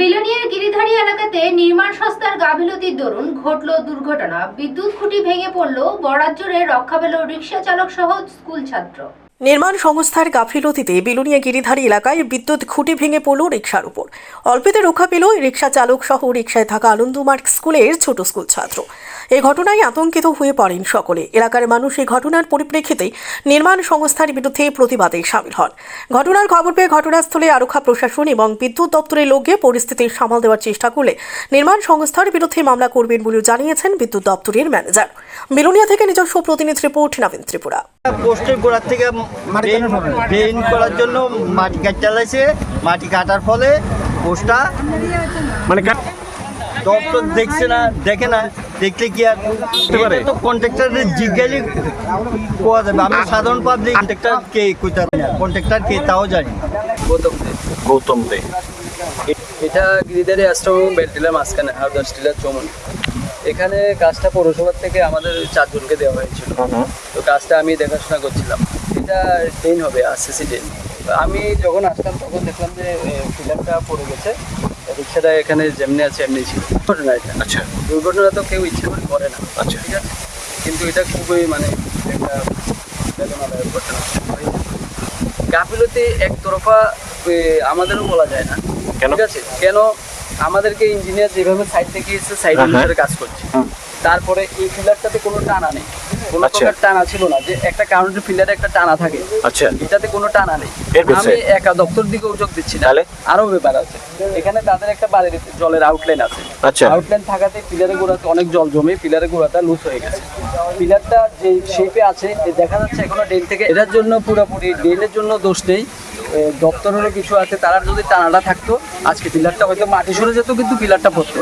Billionaire Giridhari এলাকাতে নির্মাণ সংস্থার গাফিলতির দরুন ঘটল দুর্ঘটনা। বিদ্যুৎ খুঁটি ভেঙে পড়ল বরাত জুড়ে রক্ষা পেল রিক্সা চালক সহ স্কুল ছাত্র। নির্মাণ সংস্থার গাফিলতিতে বিলুনিয়া গিরিধারী এলাকায় বিদ্যুৎ খুঁটি ভেঙে পড়ল রিক্সার উপর। অল্পেতে রক্ষা পেল রিক্সা চালক সহ রিক্সায় থাকা আনন্দমার্গ স্কুলের ছোট স্কুল ছাত্র। এ ঘটনায় আতঙ্কিত হয়ে পড়েন সকলে। এলাকার মানুষ এই ঘটনার পরিপ্রেক্ষিতে নির্মাণ সংস্থার বিরুদ্ধে প্রতিবাদে সামিল হন। ঘটনার খবর পেয়ে ঘটনাস্থলে আরক্ষা প্রশাসন এবং বিদ্যুৎ দপ্তরের লোক পরিস্থিতি সামাল দেওয়ার চেষ্টা করলে নির্মাণ সংস্থার বিরুদ্ধে মামলা করবেন বলেও জানিয়েছেন বিদ্যুৎ দপ্তরের ম্যানেজার। বিলুনিয়া থেকে নিজস্ব প্রতিনিধি রিপোর্ট নবীন ত্রিপুরা। পোস্টের গোড়ার থেকে ড্রেন করার জন্য। মাটি কাট চালাইছে। মাটি কাটার ফলে পোস্টটা মানে কা- দপ্তর দেখছে না দেখে না। দেখলে কি আর? পারে? তো কন্ট্রাক্টরের জিজ্ঞাসা কোয়া যাবে। আমি সাধারণ পাবলিক কন্ট্রাক্টর কে কোথা কন্ট্রাক্টর কে তাও জানি গৌতম দে। গৌতম দে। এটা গিরিধারী আশ্রম বেলটিলার মাঝখানে হাউদার স্টিলার চমন এখানে কাজটা পৌরসভার থেকে আমাদের চারজনকে দেওয়া হয়েছিল। তো কাজটা আমি দেখাশোনা করছিলাম। এটা ট্রেন হবে আরসিসি ট্রেন আমি যখন আসলাম তখন দেখলাম যে ফিলারটা পড়ে গেছে। রিক্সাটা এখানে যেমনি আছে এমনি ছিল। ঘটনা এটা। আচ্ছা। দুর্ঘটনা তো কেউ ইচ্ছে করে করে না। আচ্ছা। ঠিক আছে? কিন্তু এটা খুবই মানে একটা বেদনাদায়ক ঘটনা। গাফিলতি একতরফা আমাদেরও বলা যায় না। কেন? ঠিক আছে? কেন আমাদেরকে ইঞ্জিনিয়ার যেভাবে সাইড থেকে এসে সাইড। অনুসারে কাজ করছে। তারপরে এই ফিলারটাতে কোনো টানা নেই। কোনো আচ্ছা। প্রকার টানা ছিল না যে একটা কারেন্টের ফিলারে একটা টানা থাকে। আচ্ছা। এটাতে কোনো টানা নেই। আমি একা দপ্তর দিকে উদ্যোগ দিচ্ছি না। তাহলে? আরও ব্যাপার আছে। এখানে তাদের একটা বাড়ির জলের আউটলাইন আছে। আচ্ছা। আউটলাইন থাকাতে পিলারের গোড়াতে অনেক জল জমে পিলারের গোড়াটা লুজ হয়ে গেছে। পিলারটা যে শেপে আছে দেখা যাচ্ছে এখনও ড্রেন থেকে এটার জন্য পুরোপুরি ড্রেনের জন্য দোষ নেই। দপ্তরেরও কিছু আছে, তারা যদি টানাটা থাকতো, আজকে পিলারটা হয়তো মাটি সরে যেত, কিন্তু পিলারটা পড়তো।